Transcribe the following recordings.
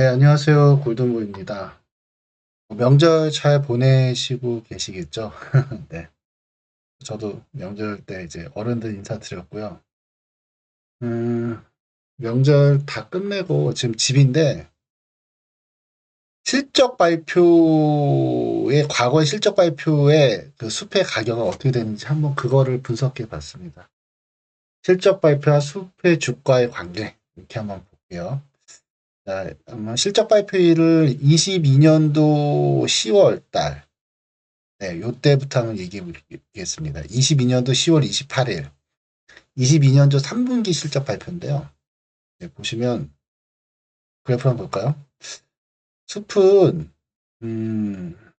네, 안녕하세요. 골든보입니다. 명절 잘 보내시고 계시겠죠? 네. 저도 명절 때 이제 어른들 인사드렸고요. 음, 명절 다 끝내고 지금 집인데 실적 발표의 과거의 실적 발표의 그 수패 가격은 어떻게 되는지 한번 그거를 분석해 봤습니다. 실적 발표와 수패 주가의 관계 이렇게 한번 볼게요. 실적 발표일을 22년도 10월 달, 네, 요때부터 한번 얘기해 보겠습니다. 22년도 10월 28일, 22년도 3분기 실적 발표인데요. 네, 보시면, 그래프 한번 볼까요? 숲은, 음,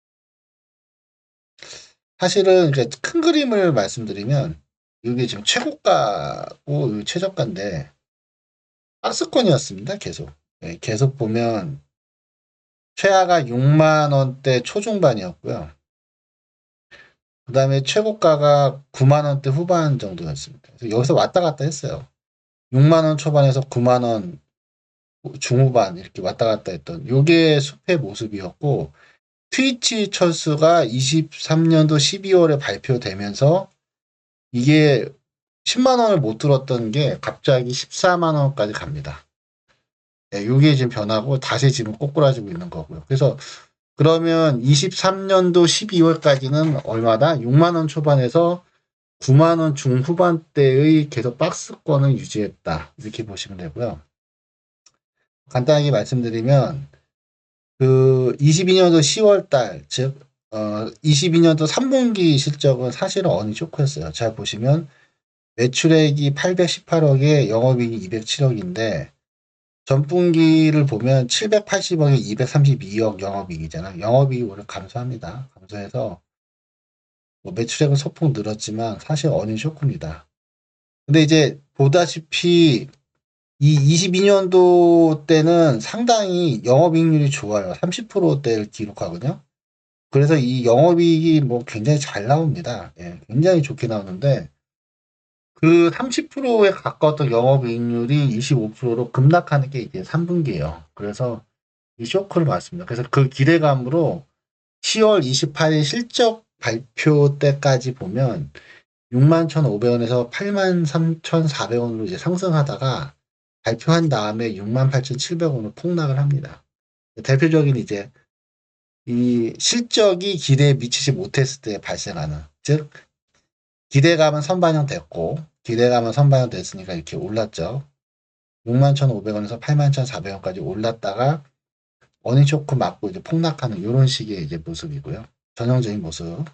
사실은 큰 그림을 말씀드리면, 이게 지금 최고가고 최저가인데, 박스권이었습니다, 계속. 네, 계속 보면 최하가 6만 원대 초중반이었고요. 그 다음에 최고가가 9만 원대 후반 정도였습니다. 여기서 왔다 갔다 했어요. 6만 원 초반에서 9만 원 중후반 이렇게 왔다 갔다 했던 요게 숲의 모습이었고 트위치 철수가 23년도 12월에 발표되면서 이게 10만 원을 못 들었던 게 갑자기 14만 원까지 갑니다. 네, 이게 지금 변하고 다시 지금 꼬꾸라지고 있는 거고요. 그래서 그러면 23년도 12월까지는 얼마다? 6만 원 초반에서 9만 원 중후반대의 계속 박스권을 유지했다. 이렇게 보시면 되고요. 간단하게 말씀드리면 그 22년도 10월 달, 즉 어, 22년도 3분기 실적은 사실은 어느 쇼크였어요. 잘 보시면 매출액이 818억에 영업이익이 207억인데 전분기를 보면 780억에 232억 영업이익이잖아. 영업이익이 오늘 감소합니다. 감소해서 뭐 매출액은 소폭 늘었지만 사실 어닝 쇼크입니다. 근데 이제 보다시피 이 22년도 때는 상당히 영업이익률이 좋아요. 30%대를 기록하거든요. 그래서 이 영업이익이 뭐 굉장히 잘 나옵니다. 예, 굉장히 좋게 나오는데 그 30%에 가까웠던 영업이익률이 25%로 급락하는 게 이제 3분기예요. 그래서 이 쇼크를 받습니다. 그래서 그 기대감으로 10월 28일 실적 발표 때까지 보면 61,500원에서 83,400원으로 이제 상승하다가 발표한 다음에 68,700원으로 폭락을 합니다. 대표적인 이제 이 실적이 기대에 미치지 못했을 때 발생하는 즉 기대감은 선반영됐고 기대감은 선반영됐으니까 이렇게 올랐죠. 61,500원에서 81,400원까지 올랐다가 어닝 쇼크 맞고 이제 폭락하는 이런 식의 이제 모습이고요. 전형적인 모습.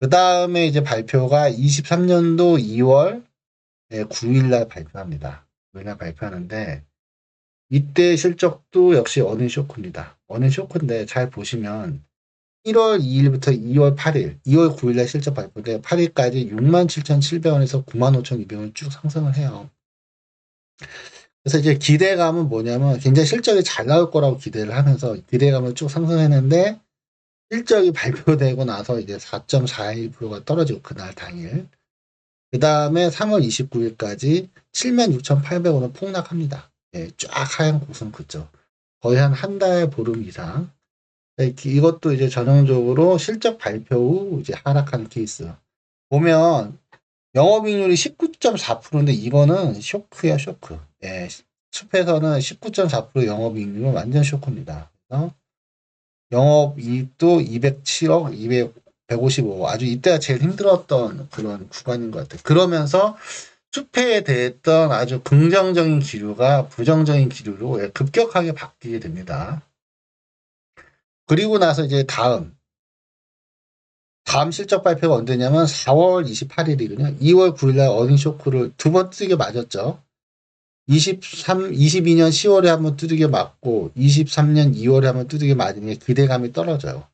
그 다음에 이제 발표가 23년도 2월 9일날 발표합니다. 9일날 발표하는데 이때 실적도 역시 어닝 쇼크입니다. 어닝 쇼크인데 잘 보시면 1월 2일부터 2월 8일, 2월 9일날 실적 발표돼 8일까지 67,700원에서 95,200원 쭉 상승을 해요. 그래서 이제 기대감은 뭐냐면 굉장히 실적이 잘 나올 거라고 기대를 하면서 기대감을 쭉 상승했는데 실적이 발표되고 나서 이제 4.41%가 떨어지고 그날 당일. 그 다음에 3월 29일까지 76,800원을 폭락합니다. 예, 쫙 하얀 곡선 긋죠. 거의 한 한 달 보름 이상 네, 이것도 이제 전형적으로 실적 발표 후 이제 하락하는 케이스. 보면 영업이익률이 19.4%인데 이거는 쇼크야 쇼크. 예, 숲에서는 19.4% 영업이익률은 완전 쇼크입니다. 그래서 영업이익도 207억, 200, 155 아주 이때가 제일 힘들었던 그런 구간인 것 같아요. 그러면서 숲에 대했던 아주 긍정적인 기류가 부정적인 기류로 예, 급격하게 바뀌게 됩니다. 그리고 나서 이제 다음 다음 실적 발표가 언제냐면 4월 28일이거든요. 2월 9일날 어닝 쇼크를 두번 뜨게 맞았죠. 23, 22년 10월에 한번 두들겨 맞고 23년 2월에 한번 두들겨 맞으니 까 기대감이 떨어져요.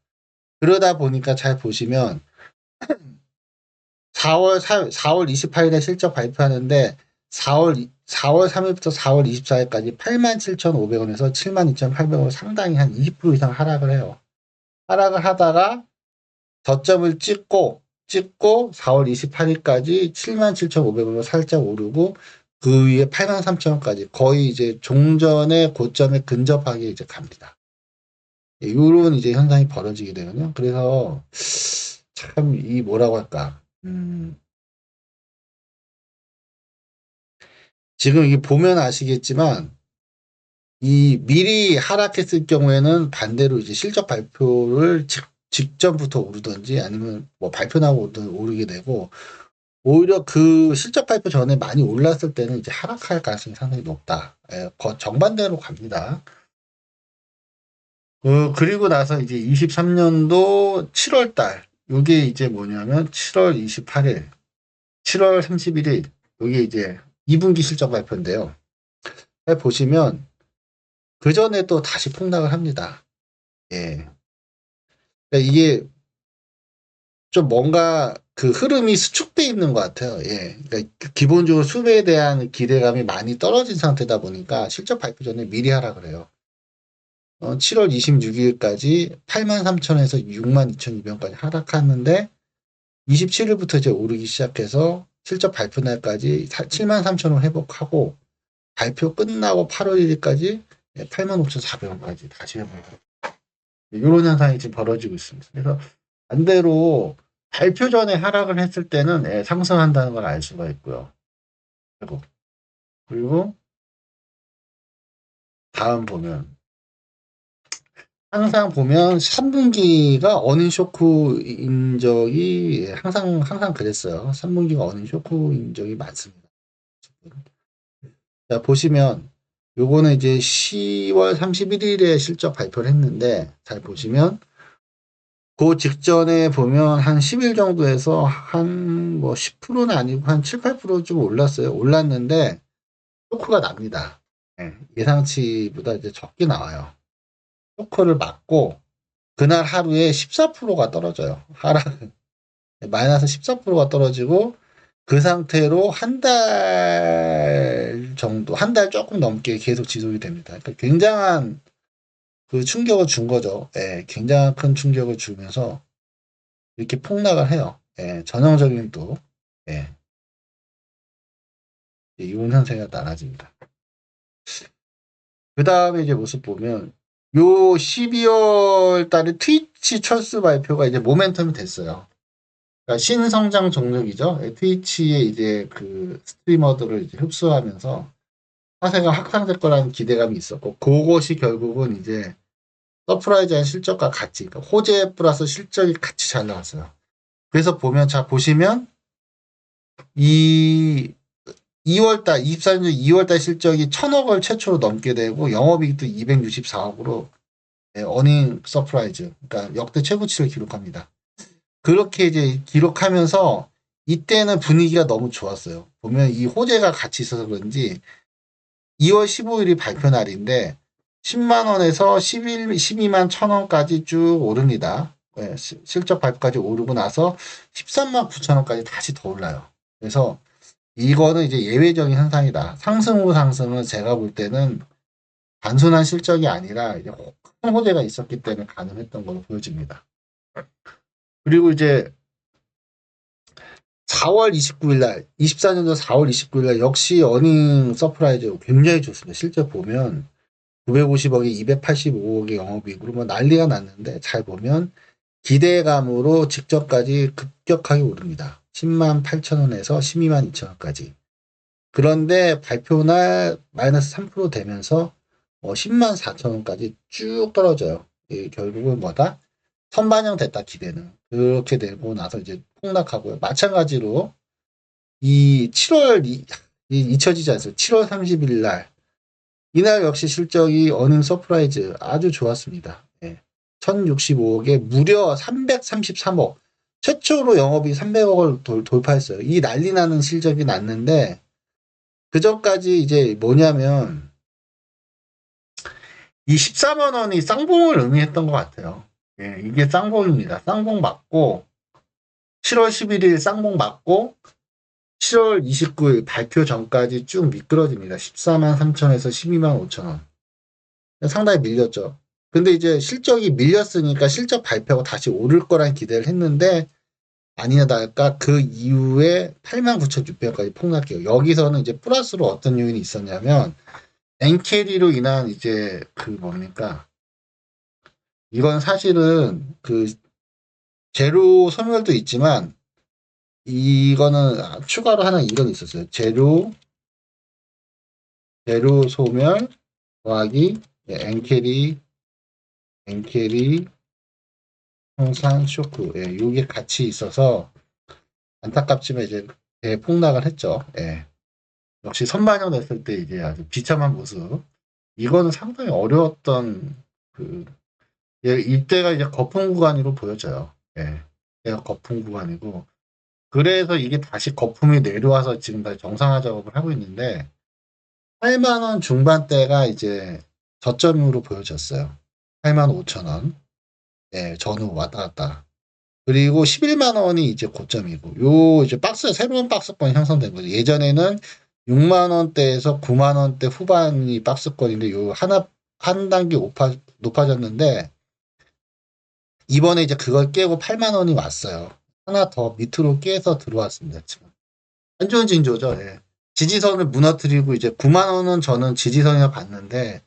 그러다 보니까 잘 보시면 4월 4, 4월 28일에 실적 발표하는데 4월 4월 3일부터 4월 24일까지 87,500원에서 72,800원 상당히 한 20% 이상 하락을 해요. 하락을 하다가 저점을 찍고 찍고 4월 28일까지 77,500원으로 살짝 오르고 그 위에 8만 3천 원까지 거의 이제 종전의 고점에 근접하게 이제 갑니다. 이런 이제 현상이 벌어지게 되거든요. 그래서 참 이 뭐라고 할까? 음, 지금 이 보면 아시겠지만 이 미리 하락했을 경우에는 반대로 이제 실적 발표를 직, 직전부터 오르든지 아니면 뭐 발표 나고 오르- 오르게 되고 오히려 그 실적 발표 전에 많이 올랐을 때는 이제 하락할 가능성이 상당히 높다. 예, 거- 정반대로 갑니다. 어, 그리고 나서 이제 23년도 7월 달, 요게 이제 뭐냐면 7월 28일, 7월 31일, 요게 이제 2분기 실적 발표인데요. 잘 보시면 그 전에 또 다시 폭락을 합니다. 예. 그러니까 이게 좀 뭔가 그 흐름이 수축돼 있는 것 같아요. 예. 그러니까 기본적으로 수배에 대한 기대감이 많이 떨어진 상태다 보니까 실적 발표 전에 미리 하라 그래요. 어, 7월 26일까지 83,000에서 62,200원까지 하락했는데 27일부터 이제 오르기 시작해서 실적 발표 날까지 73,000원 회복하고 발표 끝나고 8월 1일까지 85,400원까지 다시 회복을 이런 현상이 지금 벌어지고 있습니다. 그래서 반대로 발표 전에 하락을 했을 때는 예, 상승한다는 걸 알 수가 있고요. 그리고 그리고 다음 보면 항상 보면 3분기가 어닝 쇼크인 적이 항상 항상 그랬어요. 3분기가 어닝 쇼크인 적이 많습니다. 자 보시면 요거는 이제 10월 31일에 실적 발표를 했는데 잘 보시면 그 직전에 보면 한 10일 정도에서 한 뭐 10%는 아니고 한 7, 8%좀 올랐어요. 올랐는데 쇼크가 납니다. 예, 예상치보다 이제 적게 나와요. 쇼크를 맞고 그날 하루에 14%가 떨어져요. 하락 마이너스 14%가 떨어지고 그 상태로 한 달 정도, 한 달 조금 넘게 계속 지속이 됩니다. 그러니까 굉장한 그 충격을 준 거죠. 예, 굉장한 큰 충격을 주면서 이렇게 폭락을 해요. 예, 전형적인 또, 예, 이런 현상이 나눠집니다. 그 다음에 이제 모습 보면, 요 12월 달에 트위치 철수 발표가 이제 모멘텀이 됐어요. 그러니까 신성장 종목이죠. 예, 트위치의 이제 그 스트리머들을 이제 흡수하면서 화세가 확산될 거라는 기대감이 있었고, 그것이 결국은 이제 서프라이즈한 실적과 같이, 그러니까 호재 플러스 실적이 같이 잘 나왔어요. 그래서 보면, 자, 보시면, 이 2월달, 24년 2월달 실적이 천억을 최초로 넘게 되고, 영업이익도 264억으로, 예, 어닝 서프라이즈, 그러니까 역대 최고치를 기록합니다. 그렇게 이제 기록하면서, 이때는 분위기가 너무 좋았어요. 보면 이 호재가 같이 있어서 그런지, 2월 15일이 발표 날인데, 10만 원에서 11, 12만 천 원까지 쭉 오릅니다. 예, 시- 실적 발표까지 오르고 나서 13만 9천 원까지 다시 더 올라요. 그래서 이거는 이제 예외적인 현상이다. 상승 후 상승은 제가 볼 때는 단순한 실적이 아니라 이제 큰 호재가 있었기 때문에 가능했던 걸로 보여집니다. 그리고 이제 4월 29일 날, 24년도 4월 29일 날 역시 어닝 서프라이즈 굉장히 좋습니다. 실제 보면 950억에 285억의 영업이익으로 뭐 난리가 났는데 잘 보면 기대감으로 직전까지 급격하게 오릅니다. 10만 8천 원에서 12만 2천 원까지. 그런데 발표날 마이너스 3% 되면서 어, 10만 4천 원까지 쭉 떨어져요. 이 결국은 뭐다? 선반영 됐다 기대는. 그렇게 되고 나서 이제 폭락하고요. 마찬가지로 이 7월 이, 이 잊혀지지 않습니다. 7월 30일 날 이날 역시 실적이 어닝 서프라이즈 아주 좋았습니다. 예. 1065억에 무려 333억. 최초로 영업이 300억을 돌, 돌파했어요. 이 난리 나는 실적이 났는데, 그 전까지 이제 뭐냐면, 이 14만 원이 쌍봉을 의미했던 것 같아요. 예, 이게 쌍봉입니다. 쌍봉 맞고, 7월 11일 쌍봉 맞고, 7월 29일 발표 전까지 쭉 미끄러집니다. 14만 3천에서 12만 5천 원. 상당히 밀렸죠. 근데 이제 실적이 밀렸으니까 실적 발표가 다시 오를 거란 기대를 했는데 아니냐 다를까 그 이후에 89,600까지 폭락해요. 여기서는 이제 플러스로 어떤 요인이 있었냐면 엔캐리로 인한 이제 그 뭡니까 이건 사실은 그 재료 소멸도 있지만 이거는 추가로 하나 이건 있었어요. 재료 재료 소멸 더하기 엔캐리 엔캐리 형상 쇼크 예, 이게 같이 있어서 안타깝지만 이제 대폭락을 했죠. 예. 역시 선반영 됐을 때 이제 아주 비참한 모습. 이거는 상당히 어려웠던 그 예, 이때가 이제 거품 구간으로 보여져요. 예. 거품 구간이고 그래서 이게 다시 거품이 내려와서 지금 다시 정상화 작업을 하고 있는데 8만 원 중반대가 이제 저점으로 보여졌어요. 8만 5천 원. 예, 전후 왔다 갔다. 그리고 11만 원이 이제 고점이고, 요 이제 박스, 새로운 박스권이 형성된 거죠. 예전에는 6만 원대에서 9만 원대 후반이 박스권인데, 요 하나, 한 단계 높아, 높아졌는데, 이번에 이제 그걸 깨고 8만 원이 왔어요. 하나 더 밑으로 깨서 들어왔습니다, 지금. 안 좋은 징조죠, 예. 지지선을 무너뜨리고 이제 9만 원은 저는 지지선이라 봤는데,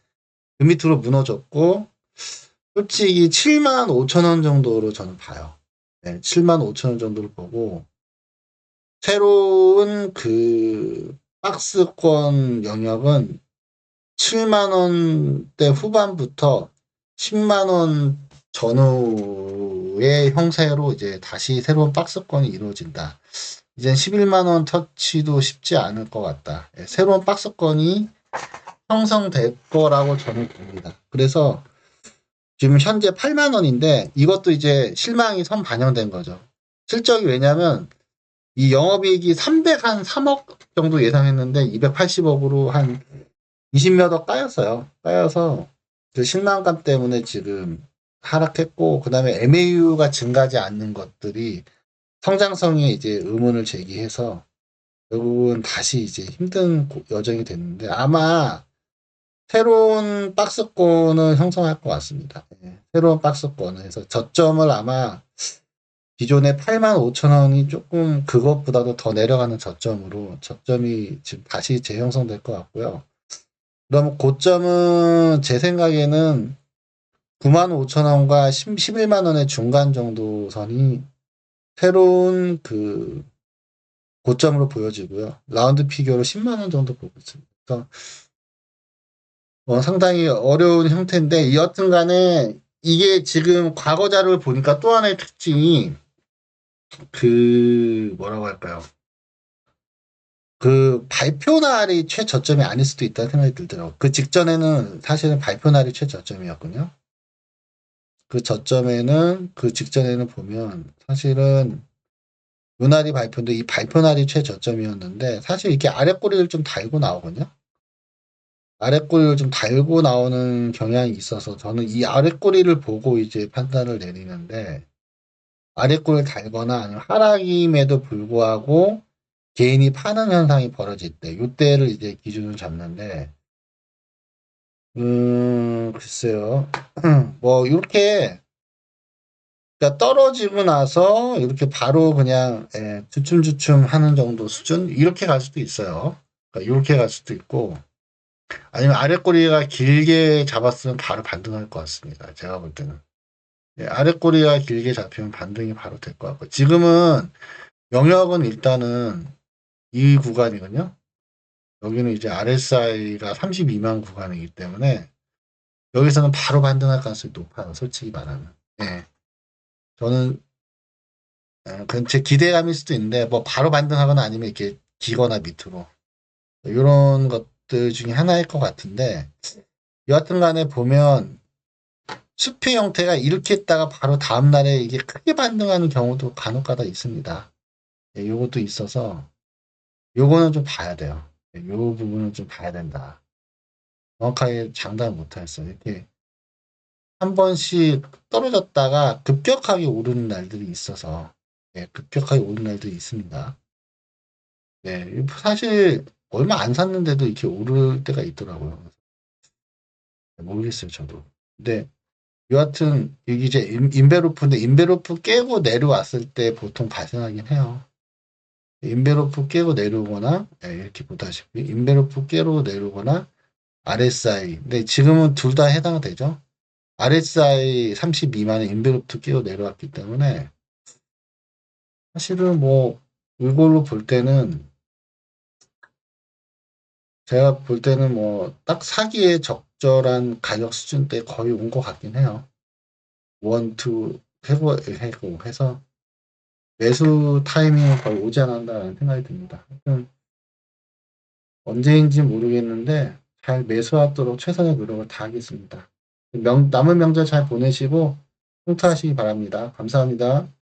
그 밑으로 무너졌고, 솔직히 7만 5천 원 정도로 저는 봐요. 네, 7만 5천 원 정도를 보고 새로운 그 박스권 영역은 7만 원대 후반부터 10만 원 전후의 형세로 이제 다시 새로운 박스권이 이루어진다. 이젠 11만 원 터치도 쉽지 않을 것 같다. 예, 새로운 박스권이 형성될 거라고 저는 봅니다. 그래서 지금 현재 8만 원인데 이것도 이제 실망이 선 반영된 거죠. 실적이 왜냐면 이 영업이익이 300한 3억 정도 예상했는데 280억으로 한 20몇 억 까였어요. 까여서 그 실망감 때문에 지금 하락했고 그다음에 MAU가 증가하지 않는 것들이 성장성에 이제 의문을 제기해서 결국은 다시 이제 힘든 여정이 됐는데 아마 새로운 박스권을 형성할 것 같습니다. 예, 새로운 박스권을 해서 저점을 아마 기존의 8만 5천 원이 조금 그것보다도 더 내려가는 저점으로 저점이 지금 다시 재형성될 것 같고요. 그럼 고점은 제 생각에는 9만 5천 원과 11만 원의 중간 정도 선이 새로운 그 고점으로 보여지고요. 라운드 피규어로 10만 원 정도 보고 있습니다. 그래서 어, 상당히 어려운 형태인데 여튼 간에 이게 지금 과거 자료를 보니까 또 하나의 특징이 그 뭐라고 할까요? 그 발표 날이 최저점이 아닐 수도 있다는 생각이 들더라고요. 그 직전에는 사실은 발표 날이 최저점이었군요. 그 저점에는 그 직전에는 보면 사실은 요날이 발표인데 이 발표 날이 최저점이었는데 사실 이렇게 아래 꼬리를 좀 달고 나오거든요. 아랫꼬리를 좀 달고 나오는 경향이 있어서 저는 이 아랫꼬리를 보고 이제 판단을 내리는데 아랫꼬리를 달거나 아니면 하락임에도 불구하고 개인이 파는 현상이 벌어질 때 이때를 이제 기준으로 잡는데 음 글쎄요. 뭐 이렇게 그러니까 떨어지고 나서 이렇게 바로 그냥 예, 주춤주춤 하는 정도 수준? 이렇게 갈 수도 있어요. 그러니까 이렇게 갈 수도 있고 아니면 아랫꼬리가 길게 잡았으면 바로 반등할 것 같습니다. 제가 볼 때는. 예, 아랫꼬리가 길게 잡히면 반등이 바로 될 것 같고. 지금은 영역은 일단은 이 구간이거든요. 여기는 이제 RSI가 32만 구간이기 때문에 여기서는 바로 반등할 가능성이 높아요. 솔직히 말하면. 예. 저는 예, 그건 제 기대감일 수도 있는데 뭐 바로 반등하거나 아니면 이렇게 기거나 밑으로 이런 것 것들 중에 하나일 것 같은데 여하튼 간에 보면 수표 형태가 이렇게 있다가 바로 다음날에 이게 크게 반등하는 경우도 간혹 가다 있습니다. 예, 요것도 있어서 요거는 좀 봐야 돼요. 예, 요 부분은 좀 봐야 된다. 정확하게 장담을 못하겠어요. 이렇게 한 번씩 떨어졌다가 급격하게 오르는 날들이 있어서 예, 급격하게 오르는 날들이 있습니다. 네, 사실 얼마 안 샀는데도 이렇게 오를 때가 있더라고요. 모르겠어요, 저도. 근데 여하튼 여기 이제 인- 인베로프인데 인베로프 깨고 내려왔을 때 보통 발생하긴 해요. 인베로프 깨고 내려오거나 예, 이렇게 보다시피 인베로프 깨고 내려오거나 RSI 근데 지금은 둘 다 해당되죠. RSI 30 미만의 인베로프 깨고 내려왔기 때문에 사실은 뭐 이걸로 볼 때는 제가 볼 때는 뭐 딱 사기에 적절한 가격 수준대 거의 온 것 같긴 해요. 원, 투 해고, 해고 해서 매수 타이밍은 거의 오지 않았다는 생각이 듭니다. 언제인지 모르겠는데 잘 매수하도록 최선의 노력을 다하겠습니다. 명, 남은 명절 잘 보내시고 통타하시기 바랍니다. 감사합니다.